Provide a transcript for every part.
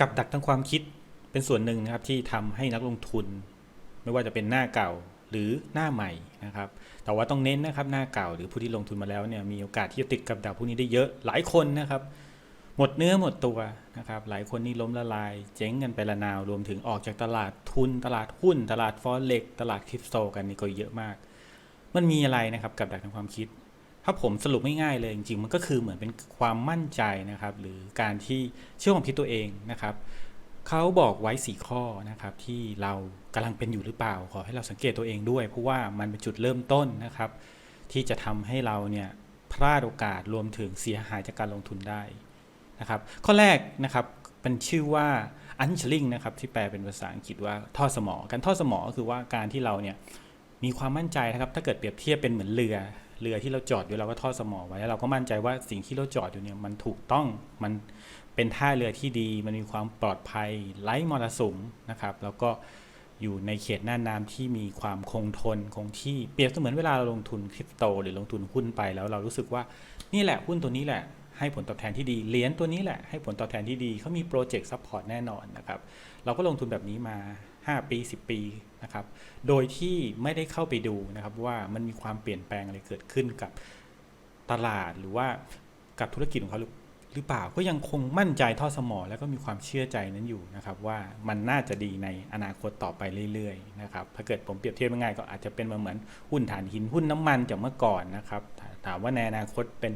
กับดักทางความคิดเป็นส่วนหนึ่งนะครับที่ทำให้นักลงทุน ไม่ว่าจะเป็นหน้าเก่าหรือหน้าใหม่นะครับ แต่ว่าต้องเน้นนะครับหน้าเก่าหรือผู้ที่ลงทุนมาแล้วเนี่ยมีโอกาสที่จะติดกับดักพวกนี้ได้เยอะหลายคนนะครับ หมดเนื้อหมดตัวนะครับ หลายคนนี่ล้มละลาย เจ๊งกันไปละนาวรวมถึงออกจากตลาดทุน ตลาดหุ้น ตลาดฟอเร็กตลาดคริปโตกันนี่ก็เยอะมาก มันมีอะไรนะครับกับดักทางความคิด ถ้าผมสรุปง่ายๆเลยจริงๆ มันก็คือเหมือนเป็นความมั่นใจนะครับ หรือการที่เชื่อความคิดตัวเองนะครับเขาบอกไว้สี่ข้อนะครับ ที่เรากำลังเป็นอยู่หรือเปล่า ขอให้เราสังเกตตัวเองด้วย เพราะว่ามันเป็นจุดเริ่มต้นนะครับ ที่จะทำให้เราเนี่ยพลาดโอกาสรวมถึงเสียหายจากการลงทุนได้นะครับ ข้อแรกนะครับเป็นชื่อว่า unchilling นะครับที่แปลเป็นภาษาอังกฤษว่าท่อสมอการท่อสมอก็คือว่าการที่เราเนี่ยมีความมั่นใจนะครับ ถ้าเกิดเปรียบเทียบเป็นเหมือนเรือ เรือที่เราจอดอยู่เราก็ทอดสมอไว้แล้วเราก็มั่นใจว่าสิ่งที่เราจอดอยู่เนี่ยมันถูกต้องมันเป็นท่าเรือที่ดี มันมีความปลอดภัยไร้มรสุมนะครับ แล้วก็อยู่ในเขตหน้าน้ำที่มีความคงทนคงที่เปรียบเสมือนเวลาเราลงทุนคริปโต หรือลงทุนหุ้นไปแล้วเรารู้สึกว่านี่แหละหุ้นตัวนี้แหละ ให้ผลตอบแทนที่ดีเหรียญตัวนี้แหละให้ผลตอบแทนที่ดีเขามีโปรเจกต์ซัพพอร์ตแน่นอนนะครับ เราก็ลงทุนแบบนี้มา 5 ปี 10 ปีนะครับ โดยที่ไม่ได้เข้าไปดูนะครับว่ามันมีความเปลี่ยนแปลงอะไรเกิดขึ้นกับตลาดหรือว่ากับธุรกิจของเขาหรือเปล่าก็ยังคงมั่นใจท่อสมอ แล้วก็มีความเชื่อใจนั้นอยู่นะครับ ว่ามันน่าจะดีในอนาคตต่อไปเรื่อยๆนะครับถ้าเกิดผมเปรียบเทียบง่ายๆก็อาจจะเป็นมาเหมือนหุ้นถ่านหินหุ้นน้ำมันจากเมื่อก่อนนะครับถามว่าในอนาคตเป็น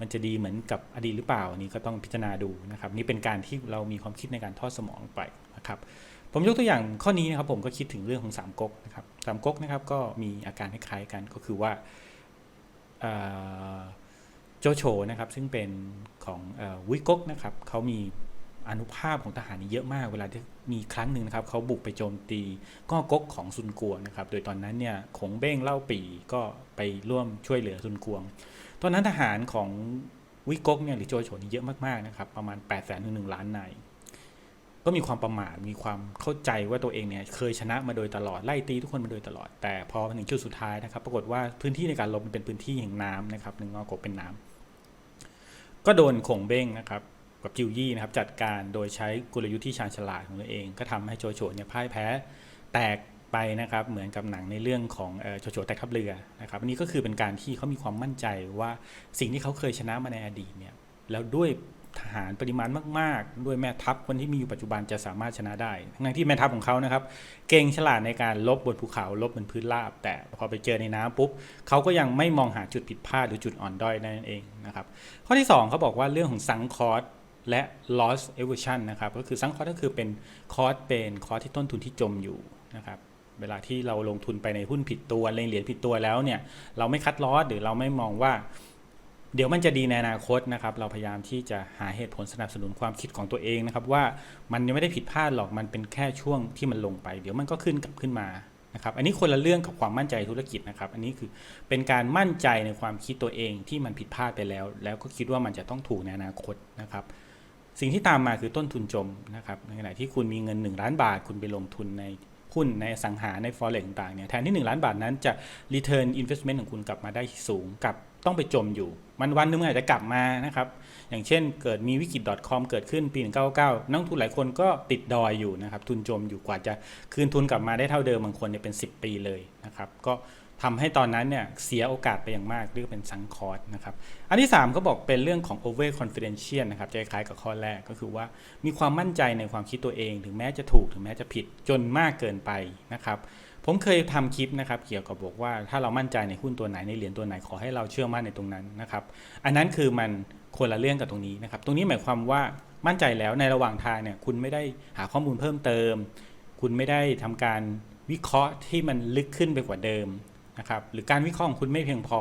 มันจะดีเหมือนกับอดีตหรือเปล่านนี้ก็ต้องพิจารณาดูนะครับ นี่เป็นการที่เรามีความคิดในการทอดสมองไปนะครับ ผมยกตัวอย่างข้อนี้นะครับผมก็คิดถึงเรื่องของสามก๊กนะครับสามก๊กนะครับก็มีอาการคล้ายๆกันก็คือว่าโจโฉนะครับซึ่งเป็นของอวิก๊กนะครับเขามีอนุภาพของทหารนี่เยอะมาก เวลาที่มีครั้งหนึ่งนะครับเขาบุกไปโจมตีก็ก๊กของซุนกวงนะครับโดยตอนนั้นเนี่ยขงเบ้งเล่าปีก็ไปร่วมช่วยเหลือซุนกวง ตอนนั้นทหารของวิก๊กเนี่ยหรือโจโฉนี่เยอะมากๆนะครับประมาณ8ปดแสนถึงหนึ่งล้านนาย ก็มีความประมาทมีความเข้าใจว่าตัวเองเนี่ยเคยชนะมาโดยตลอดไล่ตีทุกคนมาโดยตลอด แต่พอถึงจุดสุดท้ายนะครับ ปรากฏว่าพื้นที่ในการลบมันเป็นพื้นที่แห่งน้ำนะครับหนึ่งงอกบเป็นน้ำก็โดนข่งเบ้งนะครับกับจิวยี่นะครับจัดการโดยใช้กลยุทธ์ที่ชาญฉลาดของตัวเอง ก็ทำให้โจโฉเนี่ยพ่ายแพ้แตกไปนะครับเหมือนกับหนังในเรื่องของเออโจโฉแตกทัพเรือนะครับอันนี้ก็คือเป็นการที่เขามีความมั่นใจว่าสิ่งที่เขาเคยชนะมาในอดีตเนี่ยแล้วด้วย ทหารปริมาณมาก ๆ ด้วยแม่ทัพคนที่มีอยู่ปัจจุบันจะสามารถชนะได้ ทั้งที่แม่ทัพของเขานะครับ เก่งฉลาดในการลบบนภูเขาลบบนพื้นราบ แต่พอไปเจอในน้ำปุ๊บเขาก็ยังไม่มองหาจุดผิดพลาดหรือจุดอ่อนด้อยนั่นเองนะครับ ข้อที่ 2เขาบอกว่าเรื่องของซังคอร์สและ loss aversion นะครับ ก็คือซังคอร์สก็คือเป็นคอร์สเป็นคอร์สที่ต้นทุนที่จมอยู่นะครับเวลาที่เราลงทุนไปในหุ้นผิดตัวเลงเหรียญผิดตัวแล้วเนี่ยเราไม่คัดลอสหรือเราไม่มองว่า เดี๋ยวมันจะดีในอนาคตนะครับ เราพยายามที่จะหาเหตุผลสนับสนุนความคิดของตัวเองนะครับ ว่ามันยังไม่ได้ผิดพลาดหรอกมันเป็นแค่ช่วงที่มันลงไป เดี๋ยวมันก็ขึ้นกลับขึ้นมานะครับ อันนี้คนละเรื่องกับความมั่นใจธุรกิจนะครับ อันนี้คือเป็นการมั่นใจในความคิดตัวเองที่มันผิดพลาดไปแล้ว แล้วก็คิดว่ามันจะต้องถูกในอนาคตนะครับ สิ่งที่ตามมาคือต้นทุนจมนะครับในขณะที่คุณมีเงิน 1 ล้านบาท คุณไปลงทุนในหุ้นในสังหาใน forex ต่างๆเนี่ยแทนที่ 1 ล้านบาทนั้นจะ return investment ของคุณกลับมาได้สูงกับ ต้องไปจมอยู่ มันวันหนึงมันอาจจะกลับมานะครับ อย่างเช่นเกิดมีวิกฤต .com เกิดขึ้นปี1999 นักทุนหลายคนก็ติดดอยอยู่นะครับ ทุนจมอยู่กว่าจะคืนทุนกลับมาได้เท่าเดิมบางคนเนี่ยเป็น 10 ปีเลยนะครับ ก็ทำให้ตอนนั้นเนี่ยเสียโอกาสไปอย่างมากเรียกเป็นซังคอร์สนะครับ อันที่3เขาบอกเป็นเรื่องของ over confidential นะครับจะคล้ายกับข้อแรกก็คือว่ามีความมั่นใจในความคิดตัวเอง ถึงแม้จะถูกถึงแม้จะผิดจนมากเกินไปนะครับ ผมเคยทำคลิปนะครับเกี่ยวกับบอกว่าถ้าเรามั่นใจในหุ้นตัวไหนในเหรียญตัวไหนขอให้เราเชื่อมั่นในตรงนั้นนะครับ อันนั้นคือมันคนละเรื่องกับตรงนี้นะครับ ตรงนี้หมายความว่ามั่นใจแล้วในระหว่างทางเนี่ยคุณไม่ได้หาข้อมูลเพิ่มเติม คุณไม่ได้ทำการวิเคราะห์ที่มันลึกขึ้นไปกว่าเดิมนะครับ หรือการวิเคราะห์ของคุณไม่เพียงพอ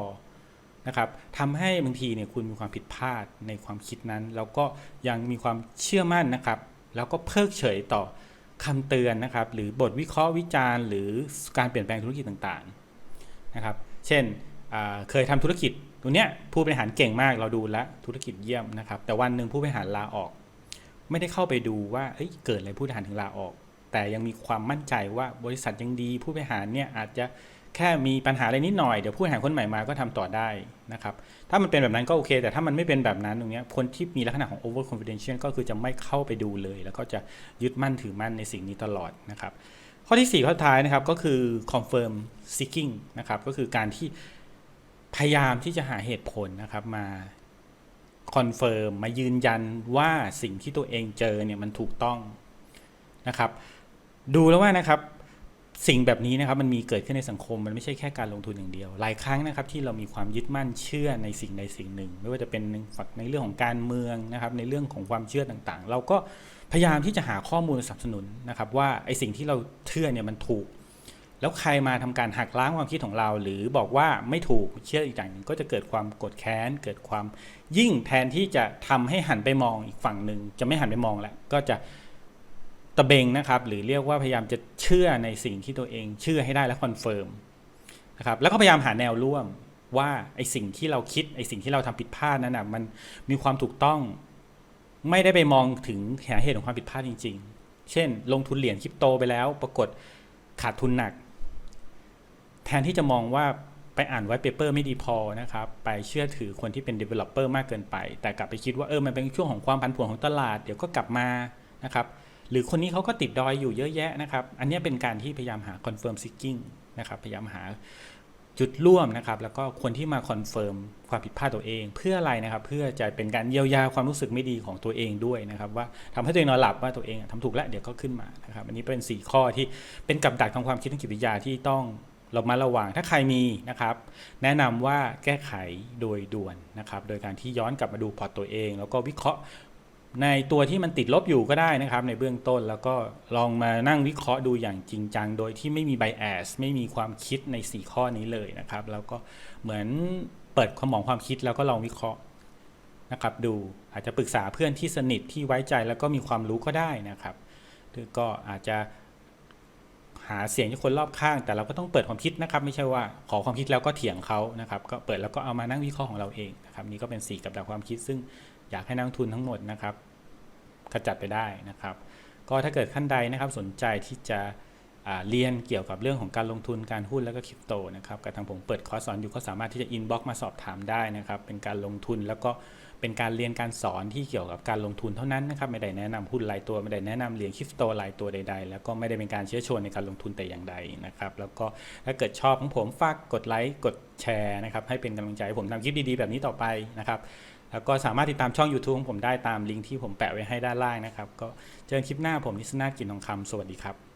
นะครับทำให้บางทีเนี่ยคุณมีความผิดพลาดในความคิดนั้น แล้วก็ยังมีความเชื่อมั่นนะครับ แล้วก็เพิกเฉยต่อ คำเตือนนะครับ หรือบทวิเคราะห์วิจารณ์ หรือการเปลี่ยนแปลงธุรกิจต่างๆนะครับ เช่นเคยทำธุรกิจตัวเนี้ยผู้บริหารเก่งมากเราดูแลธุรกิจเยี่ยมนะครับ แต่วันหนึ่งผู้บริหารลาออก ไม่ได้เข้าไปดูว่าเเกิดอะไรผู้บริหารถึงลาออก แต่ยังมีความมั่นใจว่าบริษัทยังดี ผู้บริหารเนี่ยอาจจะ แค่มีปัญหาอะไรนิดหน่อยเดี๋ยวผู้บริหารคนใหม่มาก็ทำต่อได้นะครับถ้ามันเป็นแบบนั้นก็โอเค แต่ถ้ามันไม่เป็นแบบนั้นตรงนี้คนที่มีลักษณะของ over confidential ก็คือจะไม่เข้าไปดูเลย แล้วก็จะยึดมั่นถือมั่นในสิ่งนี้ตลอดนะครับข้อที่ 4 ข้อท้ายนะครับก็คือ confirm seeking นะครับก็คือการที่พยายามที่จะหาเหตุผลนะครับมาคอนเฟิร์มมายืนยันว่าสิ่งที่ตัวเองเจอเนี่ยมันถูกต้องนะครับ ดูแล้วว่านะครับ สิ่งแบบนี้นะครับมันมีเกิดขึ้นในสังคมมันไม่ใช่แค่การลงทุนอย่างเดียว หลายครั้งนะครับที่เรามีความยึดมั่นเชื่อในสิ่งใดสิ่งหนึ่ง ไม่ว่าจะเป็นในฝักในเรื่องของการเมืองนะครับในเรื่องของความเชื่อต่างๆ เราก็พยายามที่จะหาข้อมูลสนับสนุนนะครับว่าไอ้สิ่งที่เราเชื่อเนี่ยมันถูก แล้วใครมาทำการหักล้างความคิดของเรา หรือบอกว่าไม่ถูกเชื่ออีกอย่างหนึ่งก็จะเกิดความกดแค้น เกิดความยิ่งแทนที่จะทำให้หันไปมองอีกฝั่งหนึ่งจะไม่หันไปมองแล้วก็จะ ตะเบงนะครับ หรือเรียกว่าพยายามจะเชื่อในสิ่งที่ตัวเอง เชื่อให้ได้และคอนเฟิร์มนะครับแล้วก็พยายามหาแนวร่วมว่าไอสิ่งที่เราคิดไอสิ่งที่เราทำผิดพลาดนั้นนะมันมีความถูกต้อง ไม่ได้ไปมองถึงหาเหตุของความผิดพลาดจริง ๆ เช่น ลงทุนเหรียญคริปโตไปแล้ว ปรากฏขาดทุนหนัก แทนที่จะมองว่าไปอ่านไว้เปเปอร์ไม่ดีพอนะครับ ไปเชื่อถือคนที่เป็น developer มากเกินไป แต่กลับไปคิดว่าเออมันเป็นช่วงของความผันผวนของตลาด เดี๋ยวก็กลับมานะครับ หรือคนนี้เขาก็ติดดอยอยู่เยอะแยะนะครับ อันนี้เป็นการที่พยายามหา confirm seeking นะครับพยายามหาจุดร่วมนะครับ แล้วก็คนที่มาคอนเฟิร์มความผิดพลาดตัวเอง เพื่ออะไรนะครับ เพื่อจะเป็นการเยียวยาความรู้สึกไม่ดีของตัวเองด้วยนะครับ ว่าทำให้ตัวเองนอนหลับว่าตัวเองทำถูกแล้วเดี๋ยวก็ขึ้นมานะครับ อันนี้เป็น 4 ข้อที่เป็นกับดักทางความคิดทางจิตวิทยาที่ต้องเรามาระวังถ้าใครมีนะครับ แนะนำว่าแก้ไขโดยด่วนนะครับ โดยการที่ย้อนกลับมาดูพอร์ตตัวเอง แล้วก็วิเคราะห์ ในตัวที่มันติดลบอยู่ก็ได้นะครับ ในเบื้องต้นแล้วก็ลองมานั่งวิเคราะห์ดูอย่างจริงจัง โดยที่ไม่มีไบแอสไม่มีความคิดใน 4 ข้อนี้เลยนะครับ แล้วก็เหมือนเปิดสมองความคิดแล้วก็ลองวิเคราะห์นะครับ ดูอาจจะปรึกษาเพื่อนที่สนิทที่ไว้ใจแล้วก็มีความรู้ก็ได้นะครับหรือก็อาจจะหาเสียงจากคนรอบข้าง แต่เราก็ต้องเปิดความคิดนะครับ ไม่ใช่ว่าขอความคิดแล้วก็เถียงเขานะครับ ก็เปิดแล้วก็เอามานั่งวิเคราะห์ของเราเองนะครับ นี่ก็เป็น 4 กับดักความคิดซึ่ง อยากให้นักทุนทั้งหมดนะครับขจัดไปได้นะครับ ก็ถ้าเกิดขั้นใดนะครับสนใจที่จะ เรียนเกี่ยวกับเรื่องของการลงทุนการหุ้นแล้วก็คริปโตนะครับกับทางผมเปิดคอร์สสอนอยู่ก็สามารถที่จะอินบ็อกมาสอบถามได้นะครับเป็นการลงทุนแล้วก็เป็นการเรียนการสอนที่เกี่ยวกับการลงทุนเท่านั้นนะครับไม่ได้แนะนำหุ้นรายตัวไม่ได้แนะนำเหรียญคริปโตรายตัวใดๆ แล้วก็ไม่ได้เป็นการเชื้อชวนในการลงทุนแต่อย่างใดนะครับแล้วก็ถ้าเกิดชอบของผมฝากกดไลค์กดแชร์นะครับให้เป็นกำลังใจให้ผมทำคลิปดีๆแบบนี้ต่อไปนะครับแล้วก็สามารถติดตามช่อง YouTube ของผมได้ตามลิงก์ที่ผมแปะไว้ให้ด้านล่างนะครับก็เจอกันคลิปหน้าผมนิสนากินทองคำสวัสดีครับ